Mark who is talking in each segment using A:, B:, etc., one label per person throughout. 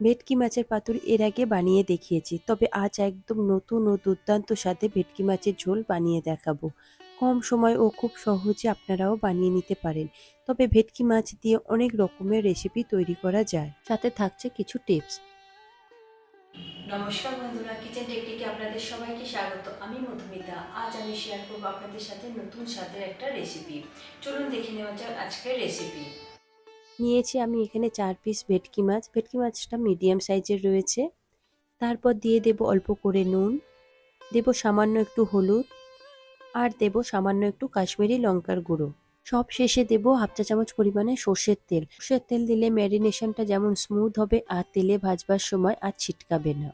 A: ভেটকি মাছের পাতুরি এর আগে বানিয়ে দেখিয়েছি। তবে আজ একদম নতুন ও দুর্দান্ত স্বাদে ভেটকি মাছের ঝোল বানিয়ে দেখাবো। কম সময় ও খুব সহজে আপনারাও বানিয়ে নিতে পারেন। তবে ভেটকি মাছ দিয়ে অনেক রকমের রেসিপি তৈরি করা যায়। সাথে থাকছে কিছু টিপস
B: নমস্কার বন্ধুরা কিচেন টেকনিকে আপনাদের সবাইকে স্বাগত। আমি মধুমিতা। আজ আমি শেয়ার করব আপনাদের সাথে নতুন স্বাদের একটা রেসিপি চলুন দেখে নেওয়া যাক আজকের রেসিপি
A: নিয়েছি আমি এখানে চার পিস ভেটকি মাছ। ভেটকি মাছটা মিডিয়াম সাইজের রয়েছে। তারপর দিয়ে দেব অল্প করে নুন। দেব সামান্য একটু হলুদ। আর দেব সামান্য একটু কাশ্মীরি লঙ্কার গুঁড়ো। সব শেষে দেব হাফ চা চামচ পরিমাণে সর্ষের তেল। সর্ষের তেল দিলে ম্যারিনেশনটা যেমন স্মুথ হবে আর তেলে ভাজবার সময় আর ছিটকাবে না।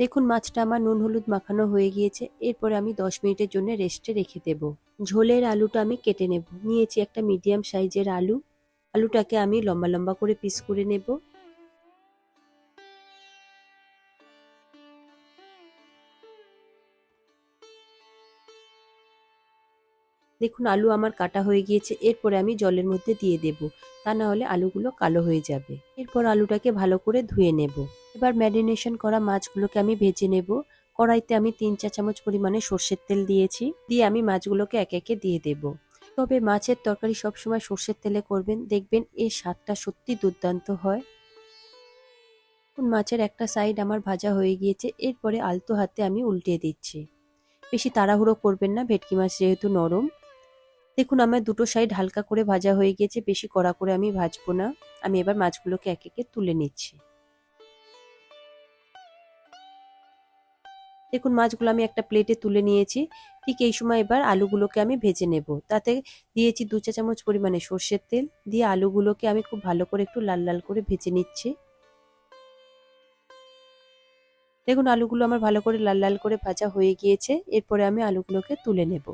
A: দেখুন, মাছটা আমার নুন হলুদ মাখানো হয়ে গিয়েছে। এরপরে আমি দশ মিনিটের জন্য রেস্টে রেখে দেব। ঝোলের আলুটা আমি কেটে নেব। নিয়েছি একটা মিডিয়াম সাইজের আলু। আলুটাকে আমি লম্বা লম্বা করে পিস করে নেব। দেখুন, আলু আমার কাটা হয়ে গিয়েছে। এরপরে আমি জলের মধ্যে দিয়ে দেব। তা না হলে আলুগুলো কালো হয়ে যাবে। এরপর আলুটাকে ভালো করে ধুয়ে নেব। এবার ম্যারিনেশন করা মাছগুলোকে আমি ভেজে নেব। কড়াইতে আমি তিন চা চামচ পরিমাণে সর্ষের তেল দিয়েছি। দিয়ে আমি মাছগুলোকে একে একে দিয়ে দেব। তবে মাছের তরকারি সবসময় সর্ষের তেলে করবেন। দেখবেন এর স্বাদটা সত্যি দুর্দান্ত হয়। মাছের একটা সাইড আমার ভাজা হয়ে গিয়েছে। এরপরে আলতো হাতে আমি উল্টে দিচ্ছি। বেশি তাড়াহুড়ো করবেন না, ভেটকি মাছ যেহেতু নরম। দেখুন, আমার দুটো সাইড হালকা করে ভাজা হয়ে গিয়েছে। বেশি কড়া করে আমি ভাজবো না। আমি এবার মাছগুলোকে এক একে তুলে নিচ্ছি। দেখুন, মাছগুলো আমি একটা প্লেটে তুলে নিয়েছি। ঠিক এই সময় এবার আলুগুলোকে আমি ভেজে নেব। তাতে দিয়েছি দু চা চামচ পরিমাণে সর্ষের তেল। দিয়ে আলুগুলোকে আমি খুব ভালো করে একটু লাল লাল করে ভেজে নিচ্ছি। দেখুন, আলুগুলো আমার ভালো করে লাল লাল করে ভাজা হয়ে গিয়েছে। এরপরে আমি আলুগুলোকে তুলে নেব।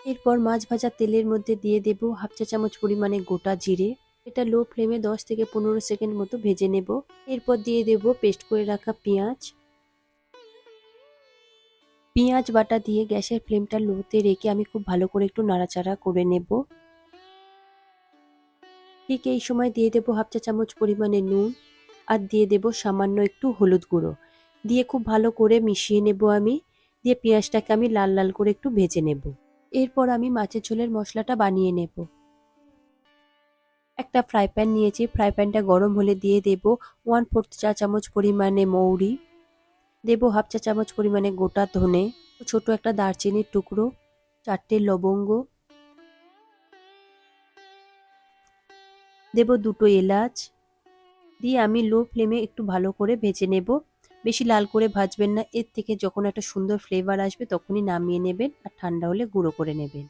A: এরপর মাছ ভাজা তেলের মধ্যে দিয়ে দেব হাফ চা চামচ পরিমাণে গোটা জিরে। এটা লো ফ্লেমে দশ থেকে পনেরো সেকেন্ড মতো ভেজে নেব। এরপর দিয়ে দেব পেস্ট করে রাখা পেঁয়াজ। পেঁয়াজ বাটা দিয়ে গ্যাসের ফ্লেমটা লোতে রেখে আমি খুব ভালো করে একটু নাড়াচাড়া করে নেব। ঠিক এই সময় দিয়ে দেব হাফ চা চামচ পরিমাণে নুন আর দিয়ে দেব সামান্য একটু হলুদ গুঁড়ো। দিয়ে খুব ভালো করে মিশিয়ে নেব আমি। দিয়ে পেঁয়াজটাকে আমি লাল লাল করে একটু ভেজে নেব। এরপর আমি মাছের ঝোলের মশলাটা বানিয়ে নেব। একটা ফ্রাই প্যান নিয়েছি। ফ্রাই প্যানটা গরম হলে দিয়ে দেব ওয়ান ফোর্থ চা চামচ পরিমাণে মৌরি। দেব হাফ চা চামচ পরিমাণে গোটা ধনে, ছোট একটা দারচিনির টুকরো, চারটে লবঙ্গ। দেব দুটো এলাচ। দিয়ে আমি লো ফ্লেমে একটু ভালো করে ভেজে নেব। বেশি লাল করে ভাজবেন না, এর থেকে যখন একটা সুন্দর ফ্লেভার আসবে তখনই নামিয়ে নেবেন আর ঠান্ডা হলে গুঁড়ো করে নেবেন।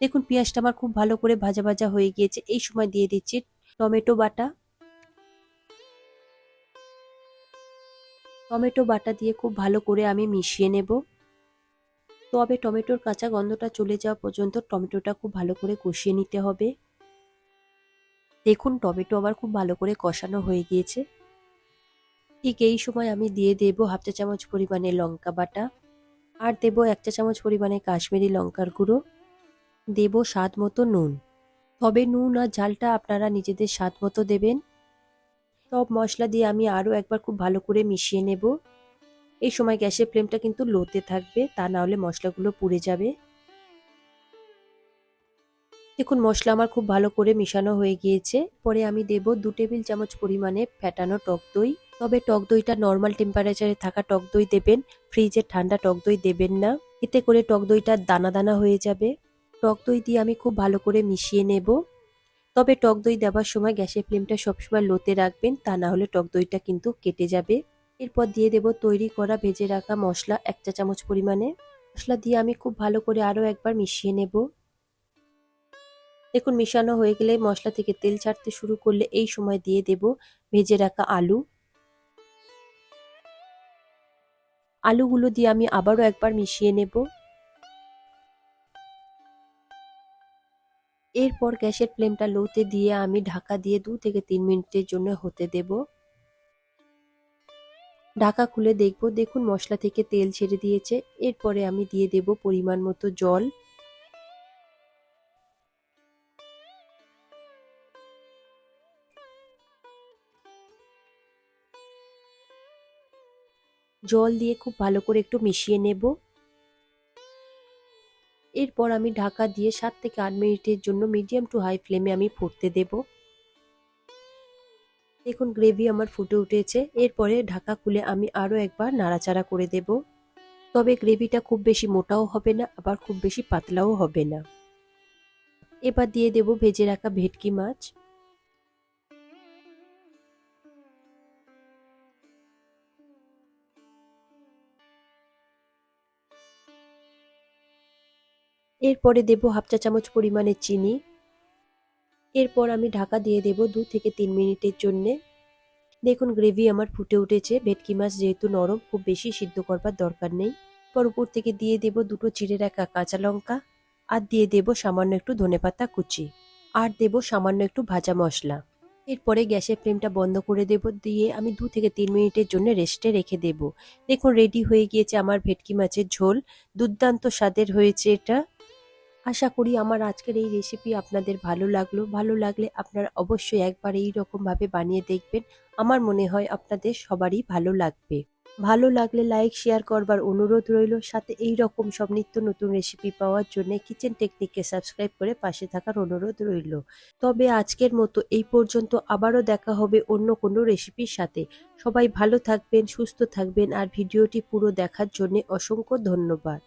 A: দেখুন, পেঁয়াজটা আমার খুব ভালো করে ভাজা ভাজা হয়ে গিয়েছে। এই সময় দিয়ে দিচ্ছি টমেটো বাটা। টমেটো বাটা দিয়ে খুব ভালো করে আমি মিশিয়ে নেব। তবে টমেটোর কাঁচা গন্ধটা চলে যাওয়া পর্যন্ত টমেটোটা খুব ভালো করে কষিয়ে নিতে হবে। দেখুন, টমেটো আবার খুব ভালো করে কষানো হয়ে গিয়েছে। ঠিক এই সময় আমি দিয়ে দেব হাফ চা চামচ পরিমাণে লঙ্কা বাটা। আর দেব এক চা চামচ পরিমাণে কাশ্মীরি লঙ্কার গুঁড়ো। দেব স্বাদ মতো নুন। তবে নুন আর ঝালটা আপনারা নিজেদের স্বাদ মতো দেবেন। সব মশলা দিয়ে আমি আরও একবার খুব ভালো করে মিশিয়ে নেব। এই সময় গ্যাসের ফ্লেমটা কিন্তু লোতে থাকবে, তা না হলে মশলাগুলো পুড়ে যাবে। দেখুন, মশলা আমার খুব ভালো করে মিশানো হয়ে গিয়েছে। পরে আমি দেব দু টেবিল চামচ পরিমাণে ফ্যাটানো টক দই। তবে টক দইটা নর্মাল টেম্পারেচারে থাকা টক দই দেবেন ফ্রিজের ঠান্ডা টক দই দেবেন না। এতে করে টক দইটা দানা দানা হয়ে যাবে। টক দই দিয়ে আমি খুব ভালো করে মিশিয়ে নেব। তবে টক দই দেওয়ার সময় গ্যাসের ফ্লেমটা সবসময় লোতে রাখবেন, তা না হলে টক দইটা কিন্তু কেটে যাবে। এরপর দিয়ে দেব তৈরি করা ভেজে রাখা মশলা এক চা চামচ পরিমাণে। মশলা দিয়ে আমি খুব ভালো করে আরও একবার মিশিয়ে নেব। দেখুন, মিশানো হয়ে গেলে মশলা থেকে তেল ছাড়তে শুরু করলে এই সময় দিয়ে দেব ভেজে রাখা আলু। আলুগুলো দিয়ে আমি আবারও একবার মিশিয়ে নেব। এরপর গ্যাসের ফ্লেমটা লোতে দিয়ে আমি ঢাকা দিয়ে দু থেকে তিন মিনিটের জন্য হতে দেব। ঢাকা খুলে দেখব, দেখুন মশলা থেকে তেল ছেড়ে দিয়েছে। এরপরে আমি দিয়ে দেব পরিমাণ মতো জল। জল দিয়ে খুব ভালো করে একটু মিশিয়ে নেব। এরপর আমি ঢাকা দিয়ে সাত থেকে আট মিনিটের জন্য মিডিয়াম টু হাই ফ্লেমে আমি ফুটতে দেব। দেখুন, গ্রেভি আমার ফুটে উঠেছে। এরপরে ঢাকা খুলে আমি আরও একবার নাড়াচাড়া করে দেব। তবে গ্রেভিটা খুব বেশি মোটাও হবে না, আবার খুব বেশি পাতলাও হবে না। এবার দিয়ে দেব ভেজে রাখা ভেটকি মাছ। এরপরে দেব হাফ চা চামচ পরিমাণে চিনি। এরপর আমি ঢাকা দিয়ে দেব দু থেকে তিন মিনিটের জন্যে। দেখুন, গ্রেভি আমার ফুটে উঠেছে। ভেটকি মাছ যেহেতু নরম, খুব বেশি সিদ্ধ করবার দরকার নেই। পর উপর থেকে দিয়ে দেব দুটো চিড়ে রাখা কাঁচা লঙ্কা আর দিয়ে দেব সামান্য একটু ধনেপাতা কুচি। আর দেব সামান্য একটু ভাজা মশলা। এরপরে গ্যাসের ফ্লেমটা বন্ধ করে দেব। দিয়ে আমি দু থেকে তিন মিনিটের জন্য রেস্টে রেখে দেব। দেখুন, রেডি হয়ে গিয়েছে আমার ভেটকি মাছের ঝোল। দুর্দান্ত স্বাদের হয়েছে এটা। আশা করি আমার আজকের এই রেসিপি আপনাদের ভালো লাগল। ভালো লাগলে আপনারা অবশ্যই একবার এই রকম ভাবে বানিয়ে দেখবেন। আমার মনে হয় আপনাদের সবারই ভালো লাগবে। ভালো লাগলে লাইক শেয়ার করবার অনুরোধ রইল। সাথে এই রকম সব নিত্য নতুন রেসিপি পাওয়ার জন্য কিচেন টেকনিককে সাবস্ক্রাইব করে পাশে থাকার অনুরোধ রইল। তবে আজকের মতো এই পর্যন্ত আবারও দেখা হবে অন্য কোনো রেসিপির সাথে। সবাই ভালো থাকবেন, সুস্থ থাকবেন আর ভিডিওটি পুরো দেখার জন্য অসংখ্য ধন্যবাদ।